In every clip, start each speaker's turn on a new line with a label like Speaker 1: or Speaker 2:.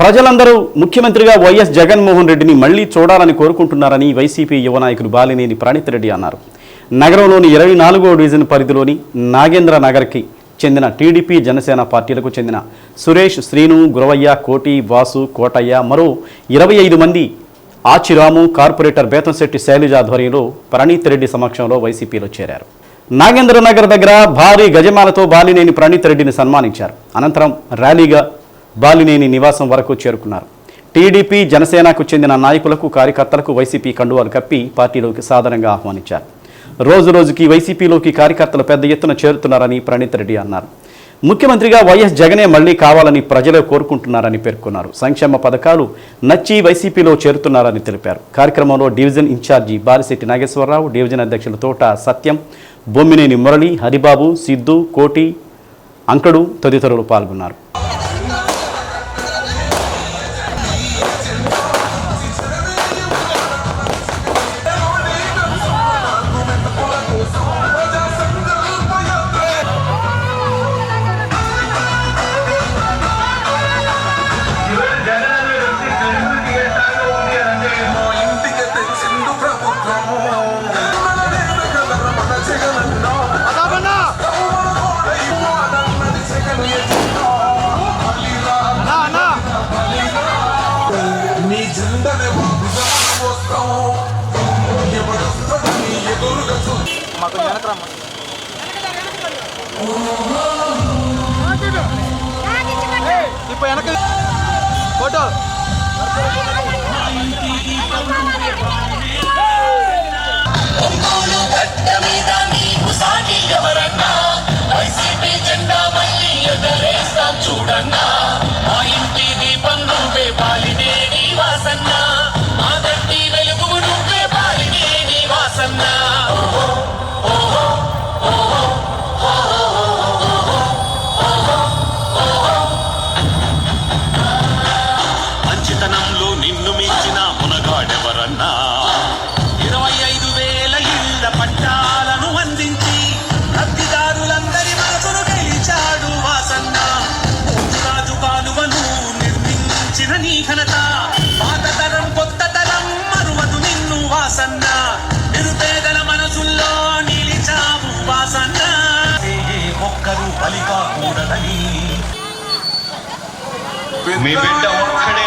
Speaker 1: ప్రజలందరూ ముఖ్యమంత్రిగా వైఎస్ జగన్మోహన్ రెడ్డిని మళ్ళీ చూడాలని కోరుకుంటున్నారని వైసీపీ యువ నాయకులు బాలినేని ప్రణీత్ రెడ్డి అన్నారు. నగరంలోని ఇరవై నాలుగో డివిజన్ పరిధిలోని నాగేంద్ర నగర్కి చెందిన టీడీపీ జనసేన పార్టీలకు చెందిన సురేష్ శ్రీను గురవయ్య కోటి వాసు కోటయ్య మరో ఇరవై ఐదు మంది ఆచిరాము కార్పొరేటర్ బేతంశెట్టి శైలజ ఆధ్వర్యంలో ప్రణీత్ రెడ్డి సమక్షంలో వైసీపీలో చేరారు. నాగేంద్ర నగర్ దగ్గర భారీ గజమాలతో బాలినేని ప్రణీత్ రెడ్డిని సన్మానించారు. అనంతరం ర్యాలీగా బాలినేని నివాసం వరకు చేరుకున్నారు. టీడీపీ జనసేనకు చెందిన నాయకులకు కార్యకర్తలకు వైసీపీ కండువాలు కప్పి పార్టీలోకి సాధారణంగా ఆహ్వానించారు. రోజు రోజుకి వైసీపీలోకి కార్యకర్తలు పెద్ద ఎత్తున చేరుతున్నారని ప్రణీత్ రెడ్డి అన్నారు. ముఖ్యమంత్రిగా వైఎస్ జగనే మళ్ళీ కావాలని ప్రజలే కోరుకుంటున్నారని పేర్కొన్నారు. సంక్షేమ పథకాలు నచ్చి వైసీపీలో చేరుతున్నారని తెలిపారు. కార్యక్రమంలో division incharge Balisetti Nageswararao division అధ్యక్షులు తోట సత్యం బొమ్మినేని మురళి హరిబాబు సిద్ధు కోటి అంకడు తదితరులు పాల్గొన్నారు.
Speaker 2: ఇప్పుడు వెనక ఫోటో.
Speaker 3: వైసీపీ జెండా మళ్ళీ ఎగరేస్తాం చూడన్నా. మా ఇంటి వాసన్న. నిరుపేదల మనసుల్లో నిలిచావు వాసన్న. ఒక్కరు బలిగా కూడదని. మీ బిడ్డ ఒక్కడే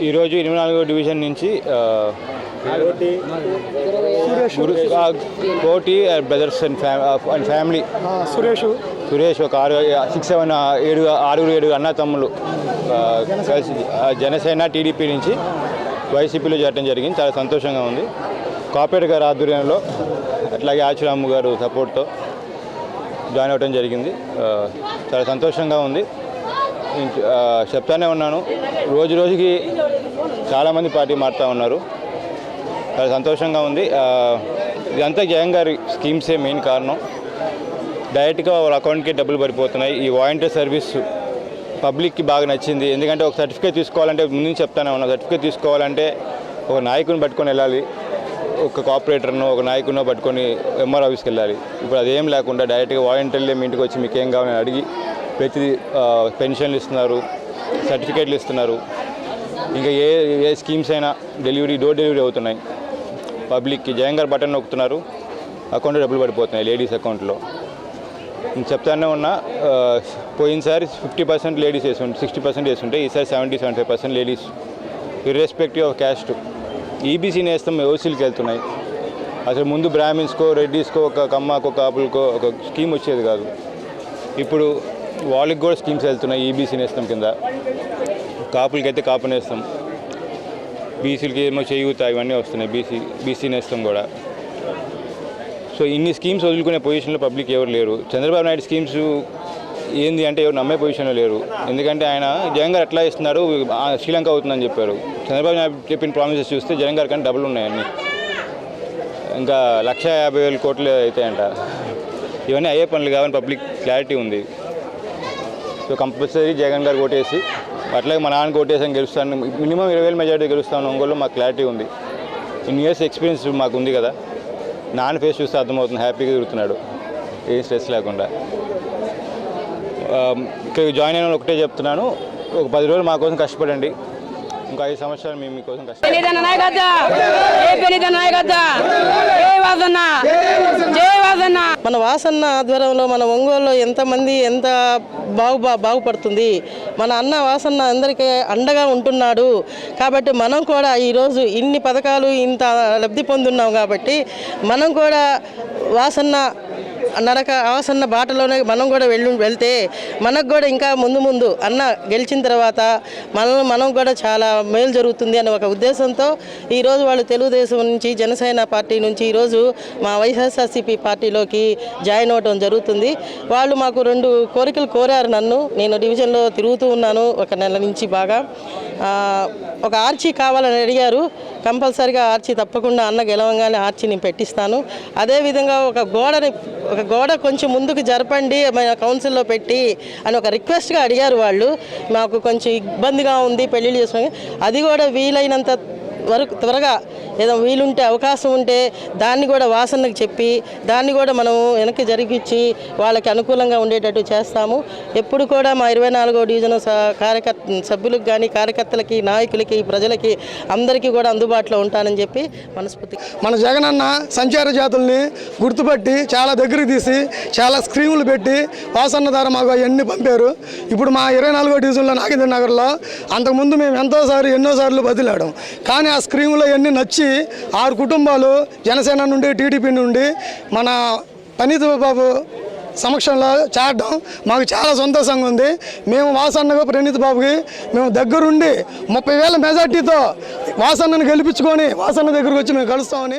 Speaker 4: ఈరోజు ఇరవై నాలుగో డివిజన్ నుంచి Koti brothers and and family.
Speaker 5: Suresh.
Speaker 4: Suresh ఒక ఆరు సిక్స్ సెవెన్ ఏడు ఆరుగురు ఏడు అన్న తమ్ముళ్ళు ఆ, కలిసి జనసేన టీడీపీ నుంచి వైసీపీలో చేరడం జరిగింది. చాలా సంతోషంగా ఉంది. కాపరేట్ గారి ఆధ్వర్యంలో అట్లాగే ఆచురామ్మ గారు సపోర్ట్తో జాయిన్ అవ్వడం జరిగింది. చాలా సంతోషంగా ఉంది. చెప్తానే ఉన్నాను. రోజు రోజుకి చాలామంది పార్టీ మారుతూ ఉన్నారు. చాలా సంతోషంగా ఉంది. ఇదంతా జగన్ గారి స్కీమ్సే మెయిన్ కారణం. డైరెక్ట్గా వాళ్ళ అకౌంట్కి డబ్బులు పడిపోతున్నాయి. ఈ వాలంటీర్ సర్వీస్ పబ్లిక్కి బాగా నచ్చింది. ఎందుకంటే ఒక సర్టిఫికేట్ తీసుకోవాలంటే ముందు చెప్తానే ఉన్నా. సర్టిఫికేట్ తీసుకోవాలంటే ఒక నాయకుని పట్టుకొని వెళ్ళాలి. ఒక కోఆపరేటర్నో ఒక నాయకునో పట్టుకొని ఎంఆర్ ఆఫీస్కి వెళ్ళాలి. ఇప్పుడు అదేం లేకుండా డైరెక్ట్గా వాలంటీర్లే మీ ఇంటికి వచ్చి మీకు ఏం కావాలని అడిగి ప్రతి పెన్షన్లు ఇస్తున్నారు సర్టిఫికేట్లు ఇస్తున్నారు. ఇంకా ఏ ఏ స్కీమ్స్ అయినా డెలివరీ డోర్ డెలివరీ అవుతున్నాయి. పబ్లిక్కి జగన్ బటన్ నొక్కుతున్నారు. అకౌంట్లో డబ్బులు పడిపోతున్నాయి లేడీస్ అకౌంట్లో. నేను చెప్తానే ఉన్నా పోయినసారి ఫిఫ్టీ పర్సెంట్ లేడీస్ వేసుంటే సిక్స్టీ పర్సెంట్ వేసుంటే ఈసారి seventy seventy five percent ladies. Irrespective of caste. EBC Nestham ఓసీలకి వెళ్తున్నాయి. అసలు ముందు బ్రాహ్మిన్స్కో రెడ్డీస్కో ఒక కమ్మకో కాపులకో ఒక స్కీమ్ వచ్చేది కాదు. ఇప్పుడు వాళ్ళకి కూడా స్కీమ్స్ వెళ్తున్నాయి. ఈబీసీ నేస్తాం కింద. కాపులకి అయితే కాపు నేస్తాం. బీసీలకి ఏమో చేయూత ఇవన్నీ వస్తున్నాయి. బీసీ బీసీ నేస్తాం కూడా. సో ఇన్ని స్కీమ్స్ వదులుకునే పొజిషన్లో పబ్లిక్ ఎవరు లేరు. చంద్రబాబు నాయుడు స్కీమ్స్ ఏంది అంటే ఎవరు నమ్మే పొజిషన్లో లేరు. ఎందుకంటే ఆయన జగన్ గారు ఎట్లా ఇస్తున్నారు ఆ, శ్రీలంక అవుతుందని చెప్పారు. చంద్రబాబు నాయుడు చెప్పిన ప్రామిసెస్ చూస్తే జగన్ గారి కంటే డబ్బులు ఉన్నాయి అన్నీ. ఇంకా లక్ష యాభై వేల కోట్లు అవుతాయంట. ఇవన్నీ అయ్యే పనులు కావని పబ్లిక్ క్లారిటీ ఉంది. సో కంపల్సరీ జగన్ గారు ఓటేసి అట్లాగే మా నాన్న ఓటేసి గెలుస్తాను. మినిమం ఇరవై వేల మెజార్టీ గెలుస్తాను ఒంగోలు మాకు క్లారిటీ ఉంది. ఇన్ని ఇయర్స్ ఎక్స్పీరియన్స్ మాకు ఉంది కదా. నాన్న ఫేస్ చూస్తే అర్థమవుతుంది హ్యాపీగా తిరుగుతున్నాడు. ఏ స్ట్రెస్ లేకుండా. ఆ, ఇక్కడ జాయిన్ అయిన వాళ్ళు ఒకటే చెప్తున్నాను. ఒక పది రోజులు మా కోసం కష్టపడండి. ఇంకా ఐదు సంవత్సరాలు మేము మీకోసం కష్టపడి
Speaker 6: మన వాసన్న ఆధ్వర్యంలో మన ఒంగోలులో ఎంతమంది ఎంత బాగు బా- బాగుపడుతుంది. మన అన్న వాసన్న అందరికీ అండగా ఉంటున్నాడు. కాబట్టి మనం కూడా ఈరోజు ఇన్ని పథకాలు ఇంత లబ్ధి పొందున్నాం కాబట్టి మనం కూడా వాసన్న నడక ఆసన్న బాటలోనే మనం కూడా వెళ్ళి వెళ్తే మనకు కూడా ఇంకా ముందు ముందు అన్న గెలిచిన తర్వాత మనం మనం కూడా చాలా మేలు జరుగుతుంది అనే ఒక ఉద్దేశంతో ఈరోజు వాళ్ళు తెలుగుదేశం నుంచి జనసేన పార్టీ నుంచి ఈరోజు మా వైఎస్ఆర్సీపీ పార్టీలోకి జాయిన్ అవ్వడం జరుగుతుంది. వాళ్ళు మాకు రెండు కోరికలు కోరారు నన్ను. నేను డివిజన్లో తిరుగుతూ ఉన్నాను ఒక నెల నుంచి బాగా. ఒక ఆర్చీ కావాలని అడిగారు. కంపల్సరిగా ఆర్చీ తప్పకుండా అన్న గెలవంగానే ఆర్చీని పెట్టిస్తాను. అదేవిధంగా ఒక గోడని ఒక గోడ కొంచెం ముందుకు జరపండి మన కౌన్సిల్లో పెట్టి అని ఒక రిక్వెస్ట్గా అడిగారు వాళ్ళు. మాకు కొంచెం ఇబ్బందిగా ఉంది పెళ్ళిళ్ళు చేసుకుని. అది కూడా వీలైనంత వరకు త్వరగా ఏదో వీలుంటే అవకాశం ఉంటే దాన్ని కూడా వాసనకు చెప్పి దాన్ని కూడా మనం వెనక్కి జరిగించి వాళ్ళకి అనుకూలంగా ఉండేటట్టు చేస్తాము. ఎప్పుడు కూడా మా ఇరవై నాలుగో డివిజన్ స- కార్యకర్త సభ్యులకు కానీ కార్యకర్తలకి నాయకులకి ప్రజలకి అందరికీ కూడా అందుబాటులో ఉంటానని చెప్పి మనస్ఫూర్తి
Speaker 5: మన జగనన్న సంచార జాతుల్ని గుర్తుపట్టి చాలా దగ్గరికి తీసి చాలా స్క్రీములు పెట్టి వాసన్న ద్వారా మాకు అవన్నీ పంపారు. ఇప్పుడు మా ఇరవై నాలుగో డివిజన్లో నాగేంద్ర నగర్లో అంతకుముందు మేము ఎంతోసారి ఎన్నోసార్లు బదిలాడాం కానీ ఆ స్క్రీములో అవన్నీ నచ్చి ఆరు కుటుంబాలు జనసేన నుండి టీడీపీ నుండి మన పనీత్ బాబు సమక్షంలో చేరడం మాకు చాలా సంతోషంగా ఉంది. మేము వాసన్నగా ప్రణీత్ బాబుకి మేము దగ్గరుండి ముప్పై వేల మెజార్టీతో వాసన్నను గెలిపించుకొని వాసన్న దగ్గరకు వచ్చి మేము కలుస్తామని